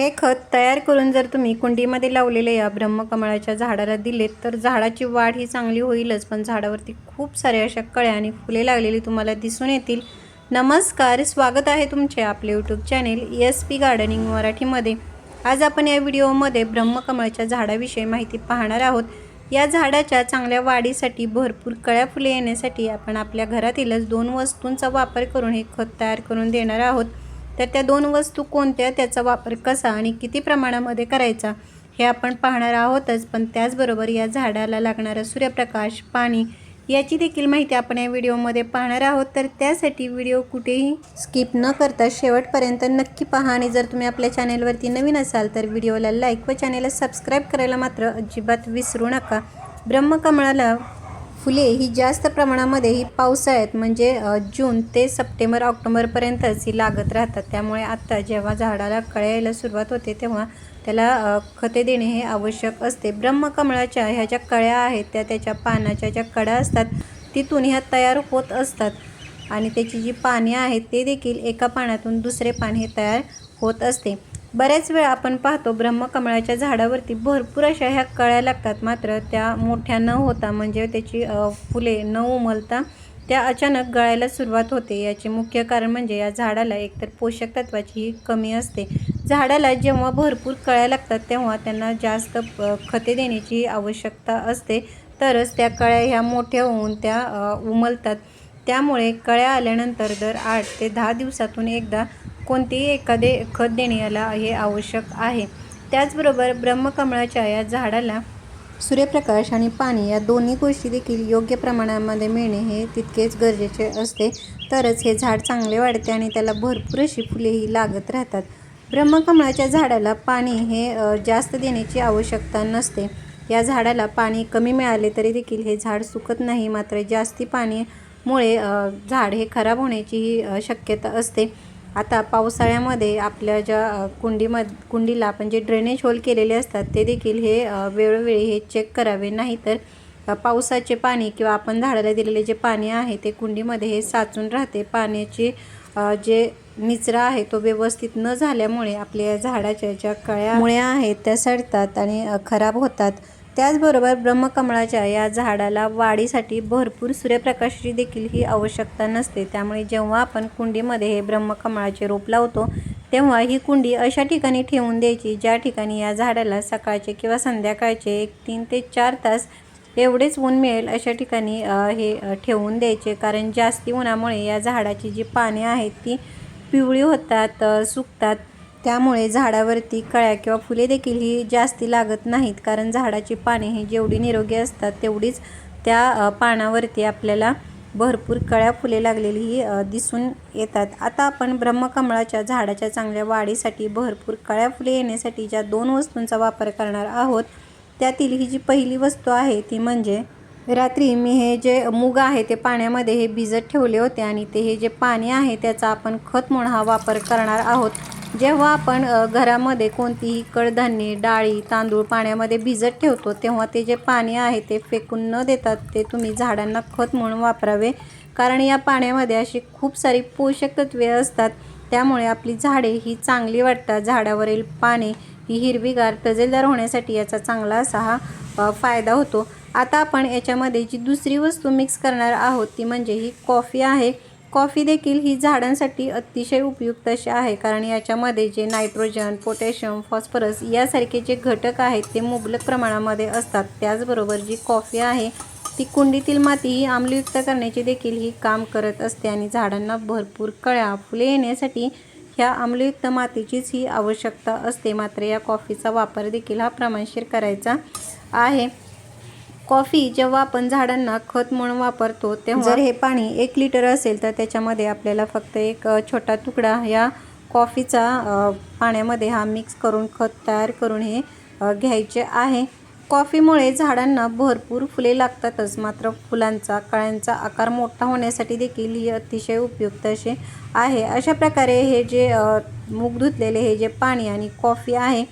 हे खत तयार करून जर तुम्ही कुंडीमध्ये लावलेले या ब्रह्मकमळाच्या झाडाला दिलेत तर झाडाची वाढ ही चांगली होईलच. पण झाडावरती खूप साऱ्या अशा कळ्या आणि फुले लागलेली तुम्हाला दिसून येतील. नमस्कार स्वागत आहे तुमचे आपले YouTube channel S P gardening मराठीमध्ये. आज आपण या व्हिडिओमध्ये ब्रह्मकमळाच्या झाडाविषयी माहिती पाहणार आहोत. या झाडाच्या चांगल्या वाढीसाठी भरपूर कळ्या फुले येण्यासाठी आपण आपल्या घरातीलच दोन वस्तूंचा वापर करून हे खत तयार करून देणार आहोत. तर त्या दोन वस्तू कोणत्या त्याचा वापर कसा आणि किती प्रमाणामध्ये करायचा हे आपण पाहणार आहोतच. पण त्याचबरोबर या झाडाला लागणारा सूर्यप्रकाश पाणी याची देखील माहिती आपण या व्हिडिओमध्ये पाहणार आहोत. तर त्यासाठी व्हिडिओ कुठेही स्किप न करता शेवटपर्यंत नक्की पहा आणि जर तुम्ही आपल्या चॅनेलवरती नवीन असाल तर व्हिडिओला लाईक व चॅनेलला सबस्क्राईब करायला मात्र अजिबात विसरू नका. ब्रह्मकमळाला फुले ही जास्त प्रमाणामध्ये ही पावसाळ्यात म्हणजे जून ते सप्टेंबर ऑक्टोबरपर्यंतच ही लागत राहतात. त्यामुळे आत्ता जेव्हा झाडाला कळ्या यायला सुरुवात होते तेव्हा त्याला खते देणे हे आवश्यक असते. ब्रह्मकमळाच्या ह्या ज्या कळ्या आहेत त्या त्याच्या पानाच्या ज्या कळ्या असतात तिथून ह्या तयार होत असतात. आणि त्याची जी पाने आहेत ते देखील एका पानातून दुसरे पान हे तयार होत असते. बऱ्याच वेळा आपण पाहतो ब्रह्मकमळाच्या झाडावरती भरपूर अशा ह्या कळ्या लागतात. मात्र त्या मोठ्या न होता म्हणजे त्याची फुले न उमलता त्या अचानक गळायला सुरुवात होते. याचे मुख्य कारण म्हणजे या झाडाला एकतर पोषक तत्वाची कमी असते. झाडाला जेव्हा भरपूर कळ्या लागतात तेव्हा त्यांना जास्त खते देण्याची आवश्यकता असते. तरच त्या कळ्या ह्या मोठ्या होऊन त्या उमलतात. त्यामुळे कळ्या आल्यानंतर दर आठ ते दहा दिवसातून एकदा कोणतेही एखादे खत देणे याला हे आवश्यक आहे. त्याचबरोबर ब्रह्मकमळाच्या या झाडाला सूर्यप्रकाश आणि पाणी या दोन्ही गोष्टी देखील योग्य प्रमाणामध्ये मिळणे हे तितकेच गरजेचे असते. तरच हे झाड चांगले वाढते आणि त्याला भरपूर अशी फुलेही लागत राहतात. ब्रह्मकमळाच्या झाडाला पाणी हे जास्त देण्याची आवश्यकता नसते. या झाडाला पाणी कमी मिळाले तरी देखील हे झाड सुकत नाही. मात्र जास्ती पाणीमुळे झाड हे खराब होण्याचीही शक्यता असते. आता पावसाळ्यामध्ये आपल्या ज्या कुंडीमध्ये कुंडीमध कुंडीला आपण जे ड्रेनेज होल केलेले असतात ते देखील हे वेळोवेळी हे चेक करावे. नाही तर पावसाचे पाणी किंवा आपण झाडाला दिलेले जे पाणी आहे ते कुंडीमध्ये हे साचून राहते. पाण्याची जे निचरा आहे तो व्यवस्थित न झाल्यामुळे आपल्या झाडाच्या ज्या कळ्या मुळ्या आहेत त्या सडतात आणि खराब होतात. त्याचबरोबर ब्रह्मकमळाच्या या झाडाला वाढीसाठी भरपूर सूर्यप्रकाशाची देखील ही आवश्यकता नसते. त्यामुळे जेव्हा आपण कुंडीमध्ये हे ब्रह्मकमळाचे रोप लावतो तेव्हा ही कुंडी अशा ठिकाणी ठेवून द्यायची ज्या ठिकाणी या झाडाला सकाळचे किंवा संध्याकाळचे एक तीन ते चार तास एवढेच ऊन मिळेल अशा ठिकाणी हे ठेवून द्यायचे. कारण जास्ती उन्हामुळे या झाडाची जी पाने आहेत ती पिवळी होतात सुकतात. त्यामुळे झाडावरती कळ्या किंवा फुले देखील ही जास्ती लागत नाहीत कारण झाडाची पाने ही जेवढी निरोगी असतात तेवढीच त्या पानावरती आपल्याला भरपूर कळ्या फुले लागलेली ही दिसून येतात. आता आपण ब्रह्मकमळाच्या झाडाच्या चांगल्या वाढीसाठी भरपूर कळ्या फुले येण्यासाठी ज्या दोन वस्तूंचा वापर करणार आहोत त्यातील ही जी पहिली वस्तू आहे ती म्हणजे रात्री मी हे जे मूग आहे ते पाण्यामध्ये हे भिजत ठेवले होते आणि ते हे जे पाणी आहे त्याचा आपण खत म्हणून हा वापर करणार आहोत. जेव्हा आपण घरामध्ये कोणतीही कडधान्ये डाळी तांदूळ पाण्यामध्ये भिजत ठेवतो तेव्हा ते जे पाणी आहे ते फेकून न देतात ते तुम्ही झाडांना खत म्हणून वापरावे. कारण या पाण्यामध्ये अशी खूप सारी पोषक तत्वे असतात. त्यामुळे आपली झाडे ही चांगली वाटतात. झाडावरील पाने ही हिरवीगार तजेलदार होण्यासाठी याचा चांगला असा हा फायदा होतो. आता आपण याच्यामध्ये जी दुसरी वस्तू मिक्स करणार आहोत ती म्हणजे ही कॉफी आहे. कॉफी देखील ही झाडांसाठी अतिशय उपयुक्त अशी आहे कारण याच्यामध्ये जे नायट्रोजन पोटॅशियम फॉस्फरस यासारखे जे घटक आहेत ते मुबलक प्रमाणामध्ये असतात. त्याचबरोबर जी कॉफी आहे ती कुंडीतील माती ही आम्लयुक्त करण्याचे देखील ही काम करत असते आणि झाडांना भरपूर कळ्या फुले येण्यासाठी ह्या आम्लयुक्त मातीचीच ही आवश्यकता असते. मात्र या कॉफीचा वापर देखील हा प्रमाणशीर करायचा आहे. कॉफी जेव्हा आपण झाडांना खत म्हणून वापरतो तेव्हा जर हे पाणी एक लिटर असेल तर त्याच्यामध्ये आपल्याला फक्त एक छोटा तुकडा या कॉफीचा पाण्यामध्ये हा मिक्स करून खत तयार करून हे घ्यायचे आहे. कॉफीमुळे झाडांना भरपूर फुले लागतातच मात्र फुलांचा कळ्यांचा आकार मोठा होण्यासाठी देखील ही अतिशय उपयुक्त असे आहे. अशा प्रकारे हे जे मूग धुतलेले हे जे पाणी आणि कॉफी आहे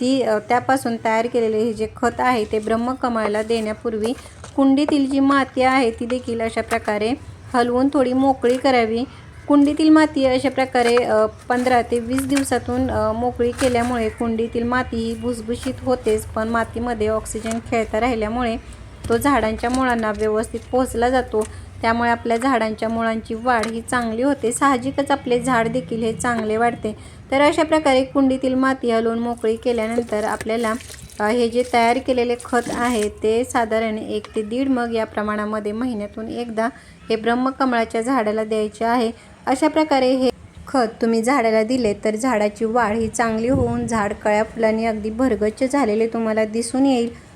ती त्यापासून तयार केलेले हे जे खत आहे ते ब्रह्मकमळाला देण्यापूर्वी कुंडीतील जी माती आहे ती देखील अशा प्रकारे हलवून थोडी मोकळी करावी. कुंडीतील माती अशा प्रकारे पंधरा ते वीस दिवसातून मोकळी केल्यामुळे कुंडीतील माती ही भुसभुशीत होतेच पण मातीमध्ये ऑक्सिजन खेळता राहिल्यामुळे तो झाडांच्या मुळांना व्यवस्थित पोहोचला जातो. त्यामुळे आपल्या झाडांच्या मुळांची वाढ ही चांगली होते. साहजिकच आपले झाड देखील हे चांगले वाढते. तर अशा प्रकारे कुंडीतील माती हलवून मोकळी केल्यानंतर आपल्याला हे जे तयार केलेले खत आहे ते साधारण एक ते दीड मग या प्रमाणामध्ये महिन्यातून एकदा हे ब्रह्मकमळाच्या झाडाला द्यायचे आहे. अशा प्रकारे हे खत तुम्ही झाडाला दिले तर झाडाची वाढ ही चांगली होऊन झाड कळ्या फुलांनी अगदी भरगच्च झालेले तुम्हाला दिसून येईल.